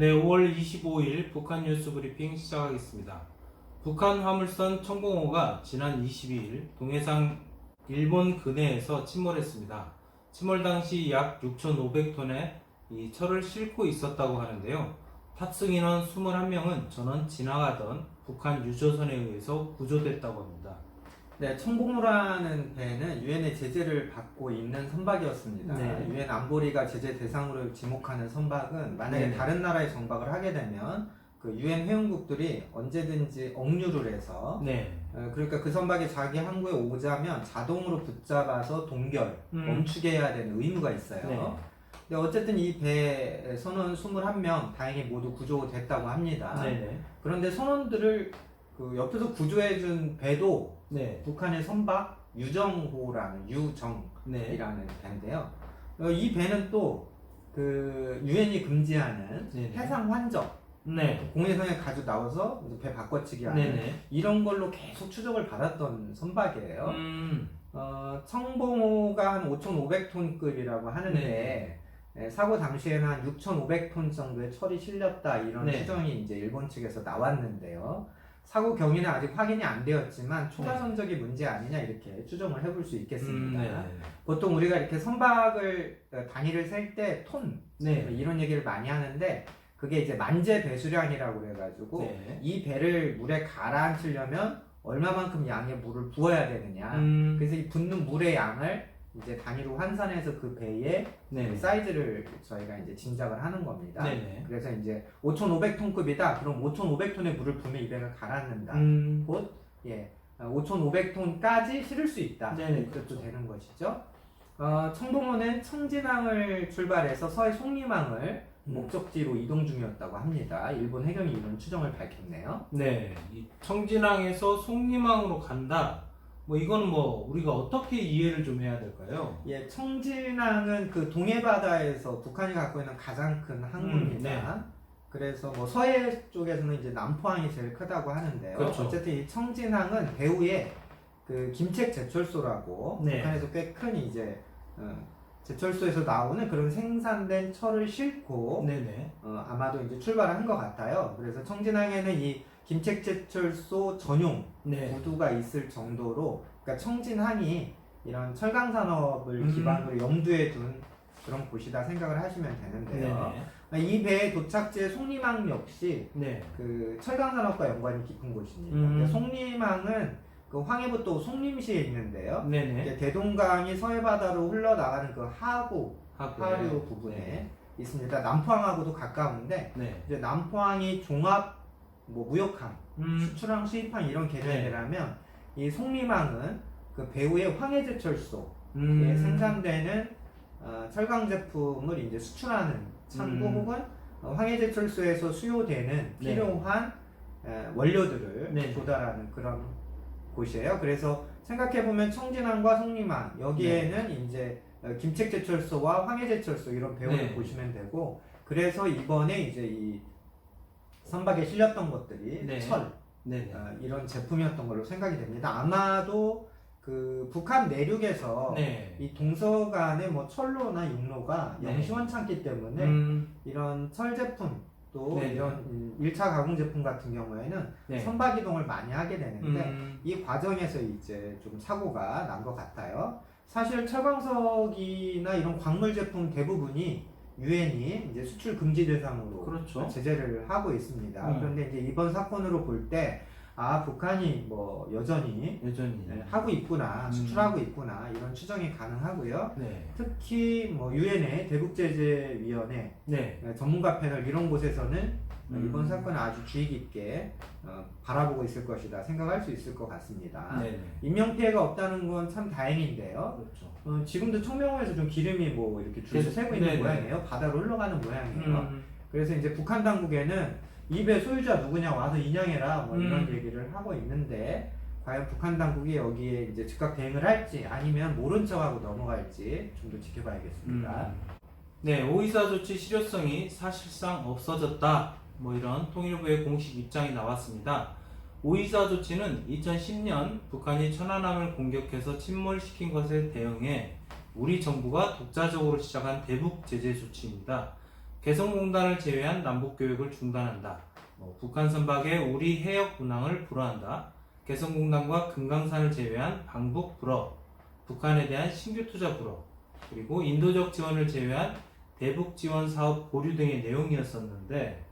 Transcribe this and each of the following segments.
네, 5월 25일 북한 뉴스 브리핑 시작하겠습니다. 북한 화물선 청봉호가 지난 22일 동해상 일본 근해에서 침몰했습니다. 침몰 당시 약 6,500톤의 이 철을 싣고 있었다고 하는데요. 탑승 인원 21명은 전원 지나가던 북한 유조선에 의해서 구조됐다고 합니다. 네, 청봉호라는 배는 유엔의 제재를 받고 있는 선박이었습니다. 네. 유엔 안보리가 제재 대상으로 지목하는 선박은 만약에 네. 다른 나라에 정박을 하게 되면 그 유엔 회원국들이 언제든지 억류를 해서 네. 어, 그러니까 그 선박이 자기 항구에 오자면 자동으로 붙잡아서 동결, 음. 멈추게 해야 되는 의무가 있어요. 네. 근데 어쨌든 이 배에 선원 21명 다행히 모두 구조됐다고 합니다. 네네. 그런데 선원들을 그 옆에서 구조해준 배도 네. 북한의 선박 유정호라는 유정이라는 네. 배인데요. 어, 이 배는 또 그 유엔이 금지하는 네네. 해상 환적 네. 공해상에 가져 나와서 배 바꿔치기 하는 네네. 이런 걸로 계속 추적을 받았던 선박이에요. 음. 어, 청봉호가 한 5,500톤급이라고 하는데 네. 예, 사고 당시에는 한 6,500톤 정도의 철이 실렸다 이런 네. 추정이 이제 일본 측에서 나왔는데요. 사고 경위는 아직 확인이 안 되었지만 네. 추가 선적이 문제 아니냐 이렇게 추정을 해볼 수 음, 있겠습니다. 네. 보통 우리가 이렇게 선박을 어, 단위를 셀 때톤 네. 이런 얘기를 많이 하는데 그게 이제 만재 배수량이라고 그래가지고 네. 이 배를 물에 가라앉히려면 얼마만큼 양의 물을 부어야 되느냐. 음. 그래서 이 붓는 물의 양을 이제 단위로 환산해서 그 배의 네. 사이즈를 저희가 이제 짐작을 하는 겁니다. 네네. 그래서 이제 5,500톤급이다. 그럼 5,500톤의 물을 부으면 이 배가 가라앉는다. 음. 곧 예, 5,500톤까지 실을 수 있다. 네네, 그것도 그렇죠. 되는 것이죠. 어, 청봉호는 청진항을 출발해서 서해 송림항을 음. 목적지로 이동 중이었다고 합니다. 일본 해경이 이런 추정을 밝혔네요. 네, 이 청진항에서 송림항으로 간다. 뭐 이거는 뭐 우리가 어떻게 이해를 좀 해야 될까요? 예, 청진항은 그 동해 바다에서 북한이 갖고 있는 가장 큰 항구입니다. 음, 네. 그래서 뭐 서해 쪽에서는 이제 남포항이 제일 크다고 하는데요. 그렇죠. 어쨌든 이 청진항은 배후에 그 김책 제철소라고 네. 북한에서 꽤 큰 이제 어, 제철소에서 나오는 그런 생산된 철을 싣고 네네. 어, 아마도 이제 출발한 것 같아요. 그래서 청진항에는 이 김책 제철소 전용 네. 구두가 있을 정도로 그러니까 청진항이 이런 철강 산업을 음. 기반으로 염두에 둔 그런 곳이다 생각을 하시면 되는데요. 네네. 이 배의 도착지의 송림항 역시 네. 그 철강 산업과 연관이 깊은 곳입니다. 음. 근데 송림항은 그 황해부도 송림시에 있는데요. 네네. 이제 대동강이 서해 바다로 흘러나가는 그 하구. 하류 부분에 있습니다. 남포항하고도 가까운데 네. 이제 남포항이 종합 뭐 무역항 음. 수출항, 수입항 이런 개념이라면 이 송림항은 그 배후의 황해제 철소에 음. 생산되는 어, 철강 제품을 이제 수출하는 창고 음. 혹은 어, 황해제 철소에서 수요되는 네. 필요한 에, 원료들을 네. 조달하는 그런 곳이에요. 그래서 생각해 보면 청진항과 송림항 여기에는 이제 어, 김책제철소와 황해제철소 이런 배후를 네. 보시면 되고 그래서 이번에 이제 이 선박에 실렸던 것들이 네. 철. 어, 이런 제품이었던 걸로 생각이 됩니다. 아마도 그 북한 내륙에서 네. 이 동서간의 뭐 철로나 육로가 네. 영 시원찮기 때문에 음. 이런 철 제품 또 네. 이런 음, 1차 가공 제품 같은 경우에는 네. 선박 이동을 많이 하게 되는데 음. 이 과정에서 이제 좀 사고가 난 것 같아요. 사실 철광석이나 이런 광물 제품 대부분이 유엔이 이제 수출 금지 대상으로 그렇죠. 제재를 하고 있습니다. 음. 그런데 이제 이번 사건으로 볼 때 아 북한이 뭐 여전히 여전히. 네, 하고 있구나 음. 수출하고 있구나 이런 추정이 가능하고요. 네. 특히 뭐 유엔의 대북제재위원회 네. 네, 전문가 패널 이런 곳에서는 음. 이번 사건을 아주 주의 깊게 어, 바라보고 있을 것이다 생각할 수 있을 것 같습니다. 네네. 인명 피해가 없다는 건 참 다행인데요. 그렇죠. 어, 지금도 청명호에서 좀 기름이 뭐 이렇게 줄서 네, 새고 있는 네네. 모양이에요. 바다로 흘러가는 모양이에요. 음. 그래서 이제 북한 당국에는 이배 소유자 누구냐 와서 인양해라 뭐 이런 음. 얘기를 하고 있는데 과연 북한 당국이 여기에 이제 즉각 대응을 할지 아니면 모른 척하고 넘어갈지 좀 더 지켜봐야겠습니다. 음. 네, 오이사 조치 실효성이 사실상 없어졌다. 뭐 이런 통일부의 공식 입장이 나왔습니다. 오이사 조치는 2010년 북한이 천안함을 공격해서 침몰시킨 것에 대응해 우리 정부가 독자적으로 시작한 대북 제재 조치입니다. 개성공단을 제외한 남북 교역을 중단한다. 뭐, 북한 선박의 우리 해역 운항을 불허한다. 개성공단과 금강산을 제외한 방북 불허, 북한에 대한 신규 투자 불허, 그리고 인도적 지원을 제외한 대북 지원 사업 보류 등의 내용이었었는데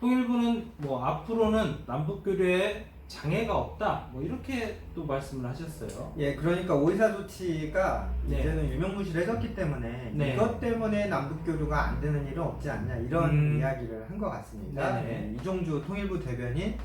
통일부는 뭐 앞으로는 남북 교류에 장애가 없다. 뭐 이렇게 또 말씀을 하셨어요. 예, 그러니까 오이사 조치가 네. 이제는 유명무실해졌기 때문에 네. 이것 때문에 남북 교류가 안 되는 일은 없지 않냐 이런 음. 이야기를 한 것 같습니다. 네네. 예, 이종주 통일부 대변인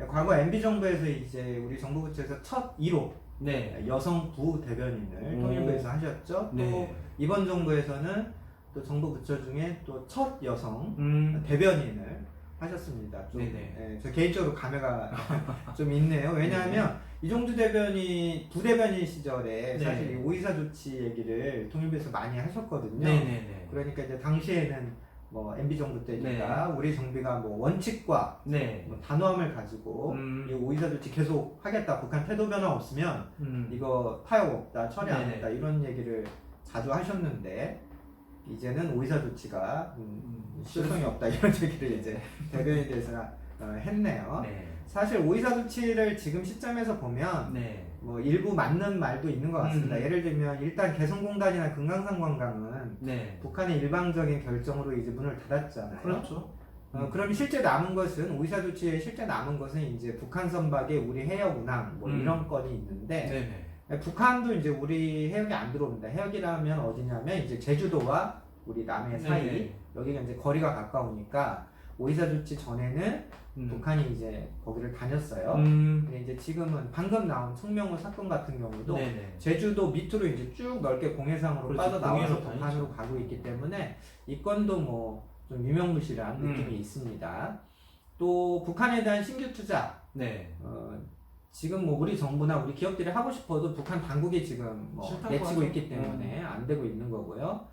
예, 과거 MB 정부에서 이제 우리 정부 부처에서 첫 1호 네. 여성 부 대변인을 오. 통일부에서 하셨죠. 또 네. 이번 정부에서는 또 정부 부처 중에 또 첫 여성 음. 대변인을 하셨습니다. 좀, 네네. 예, 저 개인적으로 감회가 좀 있네요. 왜냐하면 이종주 대변인 부대변인 시절에 네. 사실 이 오이사 조치 얘기를 통일부에서 많이 하셨거든요. 네네네. 그러니까 이제 당시에는 뭐 MB 정부 때니까 우리 정비가 뭐 원칙과 네. 뭐 단호함을 가지고 음. 이 오이사 조치 계속 하겠다. 북한 태도 변화 없으면 음. 이거 타협 없다, 처리 안 네네. 했다 이런 얘기를 자주 하셨는데 이제는 오이사 조치가 음, 음. 실효성이 없다 이런 얘기를 이제 대변에 대해서 어, 했네요. 네. 사실 오이사 조치를 지금 시점에서 보면 네. 뭐 일부 맞는 말도 있는 것 같습니다. 음. 예를 들면 일단 개성공단이나 금강산 관광은 네. 북한의 일방적인 결정으로 이제 문을 닫았잖아요. 그렇죠. 어, 그럼 실제 남은 것은 오이사 조치에 실제 남은 것은 이제 북한 선박의 우리 해역 운항 뭐 음. 이런 건이 있는데 네네. 네, 북한도 이제 우리 해역에 안 들어옵니다. 해역이라면 어디냐면 이제 제주도와 우리 남해 사이 네네. 여기가 이제 거리가 가까우니까 오이사 조치 전에는 음. 북한이 이제 거기를 다녔어요. 음. 근데 이제 지금은 방금 나온 청명호 사건 같은 경우도 네네. 제주도 밑으로 이제 쭉 넓게 공해상으로 그렇죠. 빠져나와서 공해로 북한으로 가고 있기 때문에 이 건도 뭐 좀 유명무실한 음. 느낌이 있습니다. 또 북한에 대한 신규 투자 네. 어, 지금 뭐 우리 정부나 우리 기업들이 하고 싶어도 북한 당국이 지금 뭐 내치고 하죠. 음. 있기 때문에 안 되고 있는 거고요.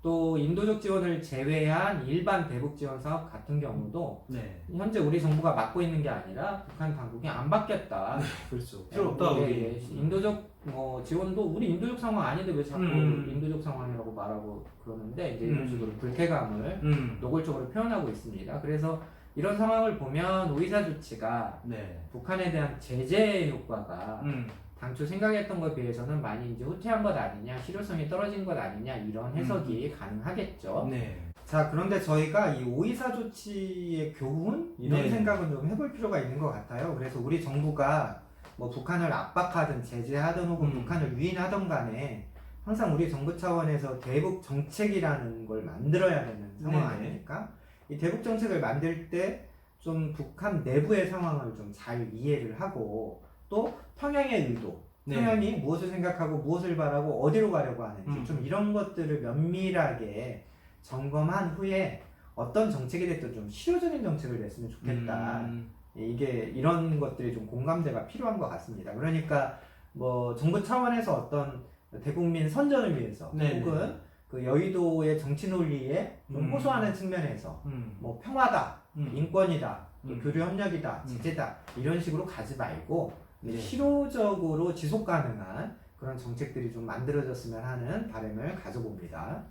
또 인도적 지원을 제외한 일반 대북 지원 사업 같은 경우도 네. 현재 우리 정부가 맡고 있는 게 아니라 북한 당국이 안 받겠다. 그렇죠. 필요 없다 예, 우리. 예. 인도적 뭐 지원도 우리 인도적 상황 아닌데 왜 자꾸 음. 인도적 상황이라고 말하고 그러는데 이제 이런 음. 식으로 불쾌감을 음. 노골적으로 표현하고 있습니다. 그래서 이런 상황을 보면 오이사 조치가 네. 북한에 대한 제재 효과가 음. 당초 생각했던 것에 비해서는 많이 이제 후퇴한 것 아니냐, 실효성이 떨어진 것 아니냐 이런 해석이 가능하겠죠. 네. 자, 그런데 저희가 이 오이사 조치의 교훈 이런 네. 생각은 좀 해볼 필요가 있는 것 같아요. 그래서 우리 정부가 뭐 북한을 압박하든 제재하든 혹은 음. 북한을 유인하든 간에 항상 우리 정부 차원에서 대북 정책이라는 걸 만들어야 되는 상황 네네. 아닙니까? 이 대북 정책을 만들 때 좀 북한 내부의 상황을 좀 잘 이해를 하고 또 평양의 의도, 네. 평양이 무엇을 생각하고 무엇을 바라고 어디로 가려고 하는지 음. 좀 이런 것들을 면밀하게 점검한 후에 어떤 정책이 됐든 좀 실효적인 정책을 냈으면 좋겠다. 음. 이게 이런 것들이 좀 공감대가 필요한 것 같습니다. 그러니까 뭐 정부 차원에서 어떤 대국민 선전을 위해서 네네. 혹은 그 여의도의 정치 논리에 좀 음. 호소하는 측면에서 음. 뭐 평화다, 음. 인권이다, 또 음. 교류 협력이다, 음. 제재다 이런 식으로 가지 말고 네. 실효적으로 지속 가능한 그런 정책들이 좀 만들어졌으면 하는 바람을 가져봅니다.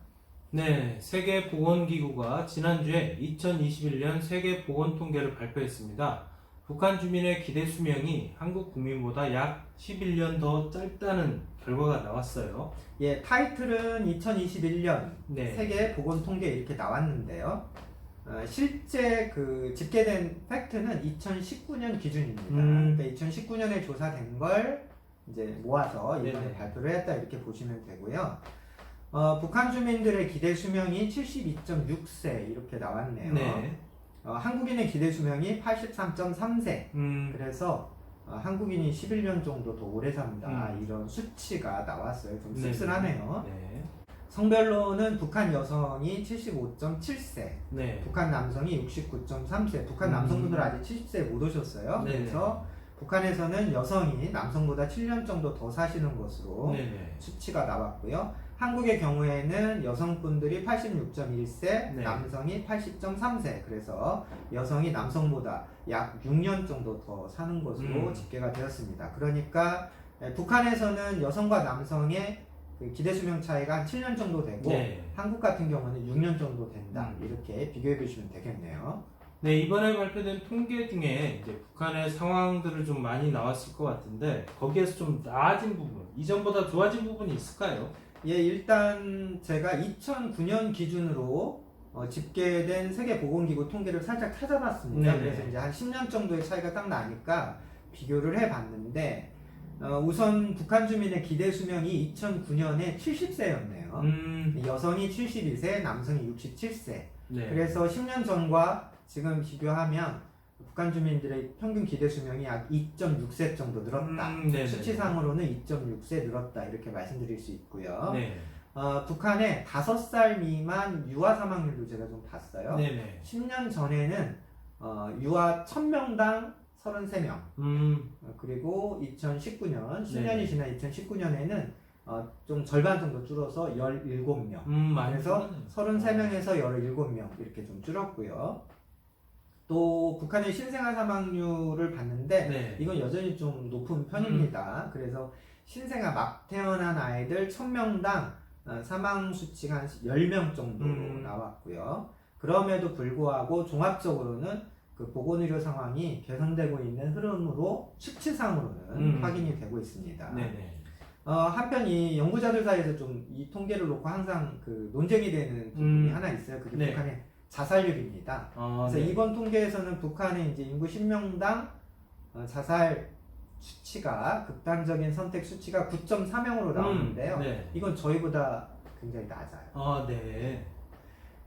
네, 세계보건기구가 지난주에 2021년 세계보건 통계를 발표했습니다. 북한 주민의 기대 수명이 한국 국민보다 약 11년 더 짧다는 결과가 나왔어요. 예, 타이틀은 2021년 네. 세계 보건 통계 이렇게 나왔는데요. 어, 실제 그 집계된 팩트는 2019년 기준입니다. 음. 그러니까 2019년에 조사된 걸 이제 모아서 이번에 네네. 발표를 했다 이렇게 보시면 되고요. 어, 북한 주민들의 기대 수명이 72.6세 이렇게 나왔네요. 네. 어, 한국인의 기대 수명이 83.3세. 음, 그래서 어, 한국인이 11년 정도 더 오래 산다 음. 이런 수치가 나왔어요. 좀 네. 씁쓸하네요. 네. 성별로는 북한 여성이 75.7세, 네. 북한 남성이 69.3세. 북한 음. 남성분들 아직 70세 못 오셨어요. 네네. 그래서 북한에서는 여성이 남성보다 7년 정도 더 사시는 것으로 네네. 수치가 나왔고요. 한국의 경우에는 여성분들이 86.1세, 네. 남성이 80.3세. 그래서 여성이 남성보다 약 6년 정도 더 사는 것으로 음. 집계가 되었습니다. 그러니까 에, 북한에서는 여성과 남성의 그 기대 수명 차이가 한 7년 정도 되고 네. 한국 같은 경우는 6년 정도 된다. 음. 이렇게 비교해 보시면 되겠네요. 네, 이번에 발표된 통계 중에 이제 북한의 상황들을 좀 많이 나왔을 것 같은데 거기에서 좀 나아진 부분, 이전보다 좋아진 부분이 있을까요? 예, 일단 제가 2009년 기준으로 어, 집계된 세계보건기구 통계를 살짝 찾아봤습니다. 네네. 그래서 이제 한 10년 정도의 차이가 딱 나니까 비교를 해봤는데 어, 우선 북한 주민의 기대 수명이 2009년에 70세였네요. 음, 여성이 71세, 남성이 67세. 네. 그래서 10년 전과 지금 비교하면 북한 주민들의 평균 기대 수명이 약 2.6세 정도 늘었다. 음, 네네. 수치상으로는 2.6세 늘었다 이렇게 말씀드릴 수 있고요. 네. 어, 북한의 5살 미만 유아 사망률도 제가 좀 봤어요. 네네. 10년 전에는 어, 유아 1000명당 33명 음, 어, 그리고 2019년 10년이 네. 지난 2019년에는 어, 좀 절반 정도 줄어서 17명 음, 많이 그래서 줄었네요. 33명에서 17명 이렇게 좀 줄었고요. 또 북한의 신생아 사망률을 봤는데 네. 이건 여전히 좀 높은 편입니다. 그래서 신생아 막 태어난 아이들 1000명당 어, 사망 수치가 한 10명 정도 음. 나왔고요. 그럼에도 불구하고 종합적으로는 그 보건의료 상황이 개선되고 있는 흐름으로 수치상으로는 음. 확인이 되고 있습니다. 네네. 어, 한편 이 연구자들 사이에서 좀 이 통계를 놓고 항상 그 논쟁이 되는 부분이 음. 하나 있어요. 그게 네. 북한의 자살률입니다. 어, 그래서 네. 이번 통계에서는 북한의 이제 인구 10명당 어, 자살 수치가 극단적인 선택 수치가 9.4명으로 나오는데요. 음, 네. 이건 저희보다 굉장히 낮아요. 아, 네.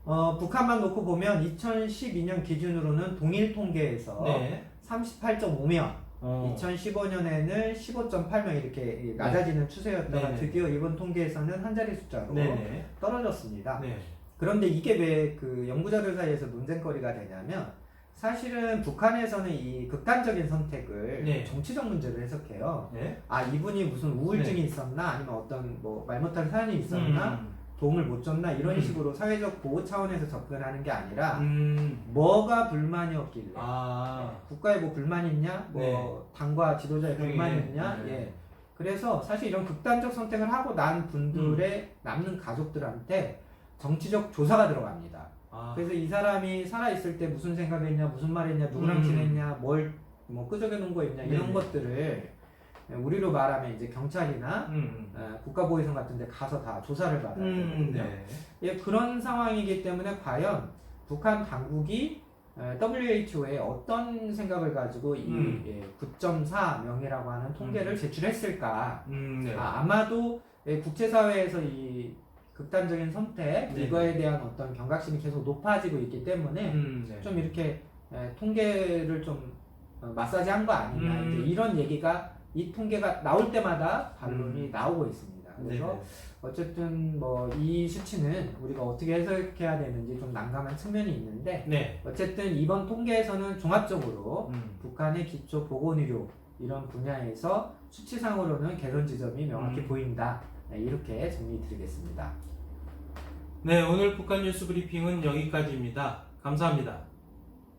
어, 북한만 놓고 보면 2012년 기준으로는 동일 통계에서 네. 38.5명, 어, 2015년에는 15.8명 이렇게 낮아지는 추세였다가 네네. 드디어 이번 통계에서는 한 자리 숫자로 네네. 떨어졌습니다. 네. 그런데 이게 왜 그 연구자들 사이에서 논쟁거리가 되냐면 사실은 북한에서는 이 극단적인 선택을 네. 정치적 문제로 해석해요. 네. 아 이분이 무슨 우울증이 있었나 아니면 어떤 뭐 말 못할 사연이 있었나 음, 도움을 못 줬나 이런 음. 식으로 사회적 보호 차원에서 접근하는 게 아니라 음, 뭐가 불만이었길래 아, 국가에 뭐 불만 있냐 뭐 네. 당과 지도자의 네. 불만 있냐 네. 예 그래서 사실 이런 극단적 선택을 하고 난 분들의 음. 남는 가족들한테 정치적 조사가 들어갑니다. 아, 그래서 이 사람이 살아 있을 때 무슨 생각했냐, 무슨 말했냐, 누구랑 음. 지냈냐, 뭘 뭐 끄적여 놓은 거 있냐 이런 네네. 것들을 우리로 말하면 이제 경찰이나 음, 어, 국가보위성 같은 데 가서 다 조사를 받아야 음, 되거든요. 네. 예, 그런 상황이기 때문에 과연 북한 당국이 어, WHO에 어떤 생각을 가지고 이 음. 9.4 명이라고 하는 통계를 음. 제출했을까? 음, 네. 아, 아마도 예, 국제사회에서 이 극단적인 선택 네. 이거에 대한 어떤 경각심이 계속 높아지고 있기 때문에 음, 네. 좀 이렇게 에, 통계를 좀 어, 마사지한 거 아니냐 음. 이제 이런 얘기가 이 통계가 나올 때마다 반론이 나오고 있습니다. 그래서 음. 네네. 어쨌든 뭐 이 수치는 우리가 어떻게 해석해야 되는지 좀 난감한 측면이 있는데 네. 어쨌든 이번 통계에서는 종합적으로 음, 북한의 기초 보건의료 이런 분야에서 수치상으로는 개선 지점이 명확히 음. 보인다 네, 이렇게 정리드리겠습니다. 네, 오늘 북한 뉴스 브리핑은 여기까지입니다. 감사합니다.